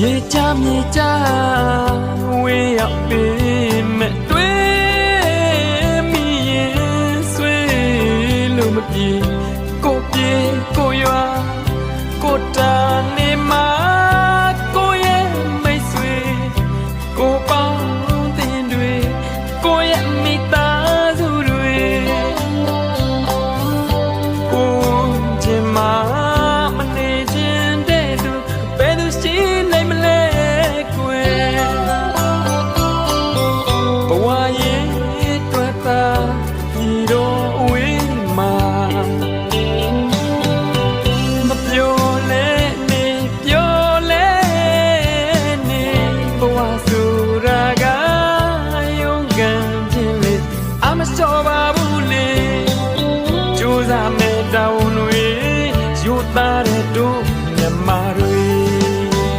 ရေချမြေချဝေးရောက်ပေမဲ့တွေ့မိရင်ဆွေးလို့မပြေကိုပြေကိုရွာကိုတာနေ ကြော်ပါဘူးလေကြိုးစားမဲ့တောင်းတွေရိုးသားတဲ့တို့